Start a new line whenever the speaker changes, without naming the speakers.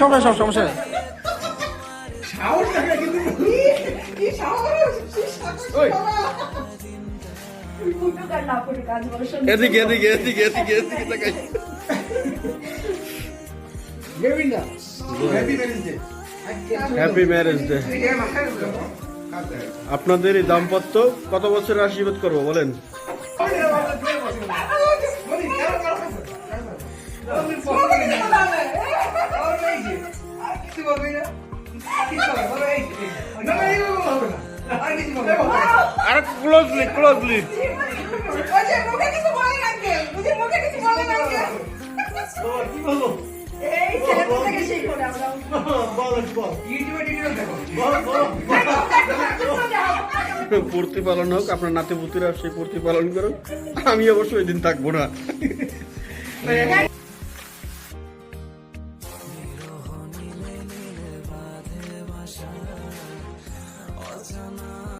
সমস্যা সমস্যা। এদিকে এদিকে এদিকে এদিকে এদিকে তাকাই
Govinda. Happy marriage day
happy marriage day আপনাদের এই দাম্পত্য কত বছরের আশীর্বাদ করব বলেন? আর ক্লোজলি ক্লোজলি
মুখে কিছু বলে না মুখে কিছু বলে না কে? এই ছেলেটা থেকে সেই করে আমরা।
প্রতিপালন হোক আপনার নাতি পুতিরা সেই প্রতিপালন করুন আমি অবশ্যই ওই দিন থাকব না।